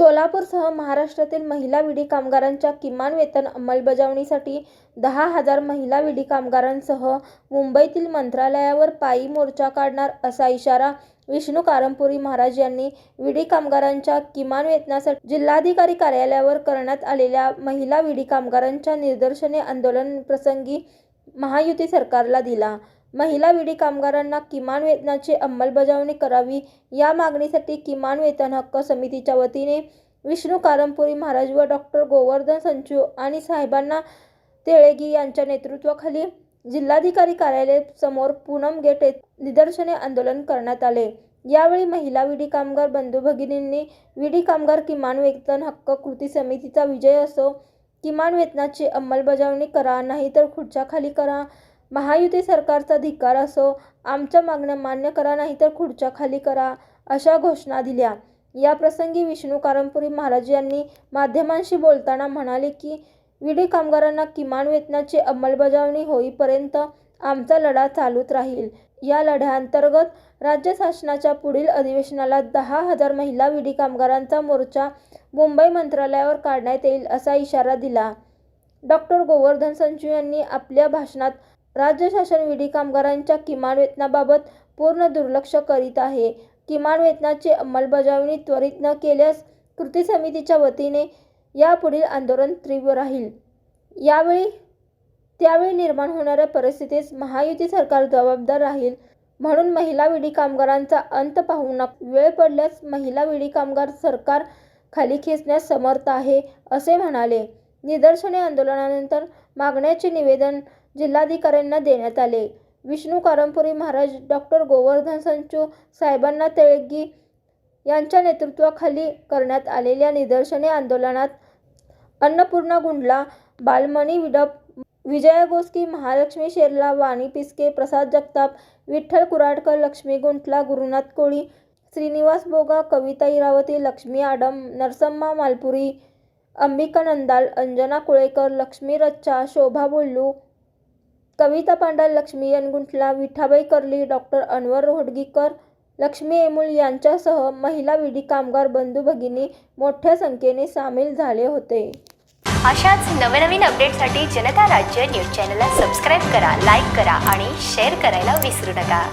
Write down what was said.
सोलापूरसह महाराष्ट्रातील महिला विडी कामगारांच्या किमान वेतन अंमलबजावणीसाठी दहा हजार महिला विडी कामगारांसह मुंबईतील मंत्रालयावर पायी मोर्चा काढणार असा इशारा विष्णू कारंपुरी महाराज यांनी विडी कामगारांच्या किमान वेतनासाठी जिल्हाधिकारी कार्यालयावर करण्यात आलेल्या महिला विडी कामगारांच्या निदर्शने आंदोलन प्रसंगी महायुती सरकारला दिला. महिला विडी कामगारांना किमान वेतनाची अंमलबजावणी करावी या मागणीसाठी किमान वेतन हक्क समितीच्या वतीने विष्णू कारंपुरी महाराज व डॉक्टर गोवर्धन संचू आणि साहेबांना तेळेगी यांच्या नेतृत्वाखाली जिल्हाधिकारी कार्यालय समोर पूनम गेट निदर्शने आंदोलन करण्यात आले. यावेळी महिला विडी कामगार बंधू भगिनींनी विडी कामगार किमान वेतन हक्क कृती समितीचा विजय असो किमान वेतनाची अंमलबजावणी करा नाहीतर खुर्च्या खाली करा महायुती सरकारचा धिक्कार असो आमच्या मागण्या मान्य करा नाहीतर खुर्च्या खाली करा अशा घोषणा दिल्या. या प्रसंगी विष्णू कारंपुरी महाराज यांनी माध्यमांशी बोलताना म्हणाले की विडी कामगारांना किमान वेतनाची अंमलबजावणी होईपर्यंत आमचा लढा चालूच राहील. या लढ्याअंतर्गत राज्य शासनाच्या पुढील अधिवेशनाला दहा हजार महिला विडी कामगारांचा मोर्चा मुंबई मंत्रालयावर काढण्यात येईल असा इशारा दिला. डॉक्टर गोवर्धन संचू यांनी आपल्या भाषणात राज्य शासन विडी कामगारांच्या किमान वेतनाबाबत पूर्ण दुर्लक्ष करीत आहे. किमान वेतनाची अंमलबजावणी त्वरित न केल्यास कृती समितीच्या वतीने यापुढील आंदोलन तीव्र राहील. यावेळी त्यावेळी निर्माण होणाऱ्या परिस्थितीस महायुती सरकार जबाबदार राहील म्हणून महिला विडी कामगारांचा अंत पाहू नका. वेळ पडल्यास महिला विडी कामगार सरकार खाली खेचण्यास समर्थ आहे असे म्हणाले. निदर्शने आंदोलनानंतर मागण्याचे निवेदन जिल्हाधिकाऱ्यांना देण्यात आले. विष्णू कारंपुरी महाराज डॉक्टर गोवर्धन संचू साहेबांना तेळगी यांच्या नेतृत्वाखाली करण्यात आलेल्या निदर्शने आंदोलनात अन्नपूर्णा गुंडला बालमणी विडप विजया गोस्की महालक्ष्मी शेरला वाणी पिस्के प्रसाद जगताप विठ्ठल कुराडकर लक्ष्मी गुंटला गुरुनाथ कोळी श्रीनिवास बोगा कविता इरावती लक्ष्मी आडम नरसम्मा मालपुरी अंबिका नंदाल अंजना कुळेकर लक्ष्मी रच्चा शोभा बोल्लू कविता पांडाल लक्ष्मी यनगुंठला विठाबाई कर्ली डॉक्टर अनवर रोहडगीकर लक्ष्मी एमुल यांच्यासह महिला विडी कामगार बंधू भगिनी मोठ्या संख्येने सामील झाले होते. अशाच नवनवीन अपडेटसाठी जनता राज्य न्यूज चॅनलला सबस्क्राईब करा लाईक करा आणि शेअर करायला विसरू नका.